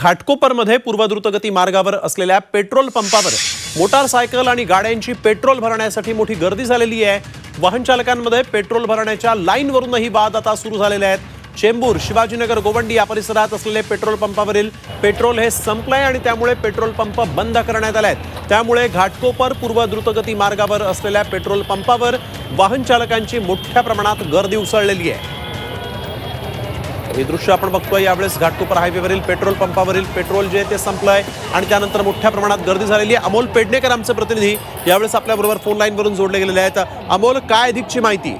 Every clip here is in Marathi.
घाटकोपरमध्ये पूर्वद्रुतगती मार्गावर असलेल्या पेट्रोल पंपावर मोटारसायकल आणि गाड्यांची पेट्रोल भरण्यासाठी मोठी गर्दी झालेली आहे. वाहन चालकांमध्ये पेट्रोल भरण्याच्या लाईनवरूनही वाद आता सुरू झालेले आहेत. चेंबूर शिवाजीनगर गोवंडी या परिसरात असलेले पेट्रोल पंपावरील पेट्रोल हे संपलंय आणि त्यामुळे पेट्रोल पंप बंद करण्यात आले आहेत. त्यामुळे घाटकोपर पूर्व द्रुतगती मार्गावर असलेल्या पेट्रोल पंपावर वाहन चालकांची मोठ्या प्रमाणात गर्दी उसळलेली आहे. हे दृश्य आपण बघतोय. यावेळेस घाटकोपर हायवेवरील पेट्रोल पंपावरील पेट्रोल जे आहे ते संपलंय आणि त्यानंतर मोठ्या प्रमाणात गर्दी झालेली आहे. अमोल पेडणेकर आमचे प्रतिनिधी यावेळेस आपल्याबरोबर फोन लाईनवरून जोडले गेलेले आहेत. अमोल काय अधिकची माहिती?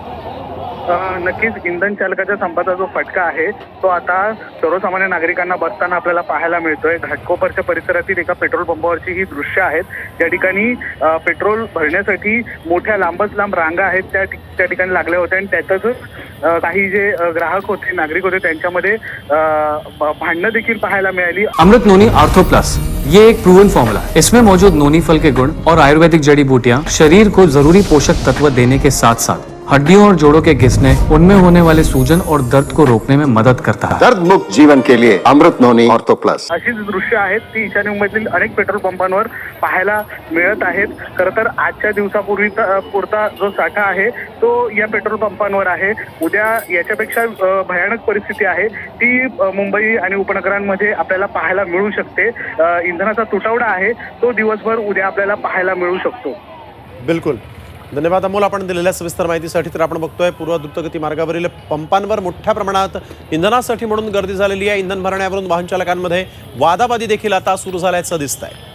नक्कीच इंधन चालकाच्या संपाचा जो फटका आहे तो आता सर्वसामान्य नागरिकांना बसताना आपल्याला पाहायला मिळतोय. घाटकोपरच्या परिसरातील एका पेट्रोल पंपावरची ही दृश्य आहेत. ज्या ठिकाणी पेट्रोल भरण्यासाठी मोठ्या लांबच लांब रांगा आहेत त्या त्या ठिकाणी लागल्या होत्या आणि त्यातच काही जे ग्राहक होते नागरिक होते त्यांच्यामध्ये भांडणं देखील पाहायला मिळाली. अमृत नोनी आर्थो प्लस ये एक प्रूवन फॉर्मूला इसमें मौजूद नोनी फल के गुण और आयुर्वेदिक जड़ी बूटियाँ शरीर को जरूरी पोषक तत्व देने के साथ साथ हड्डियों और जोड़ों के घिसने उनमें होने वाले सूजन और दर्द को रोकने में मदद करता है। दर्द मुक्त जीवन के लिए अमृत नोनी ऑर्थो प्लस। अशीच दृश्य आहेत ती ईशान्य मुंबईतील अनेक पेट्रोल पंपांवर पाहायला मिळत आहेत. खरं तर आजच्या दिवसापूर्वीचा पुरता जो साठा आहे तो या पेट्रोल पंपांवर आहे. उद्या याच्यापेक्षा भयानक परिस्थिती आहे. ती मुंबई आणि उपनगरांमध्ये आपल्याला पाहायला मिळू शकते. इंधनाचा तुटवडा आहे तो दिवसभर उद्या आपल्याला पाहायला मिळू शकतो. बिलकुल. धन्यवाद. अमोल आपण दिलेल्या सविस्तर माहितीसाठी तर आपण बघतोय पूर्व द्रुतगती मार्गावरील पंपांवर मोठ्या प्रमाणात इंधनासाठी म्हणून गर्दी झालेली आहे. इंधन भरण्यावरून वाहन चालकांमध्ये वादावादी देखील आता सुरू झाल्याचं दिसत आहे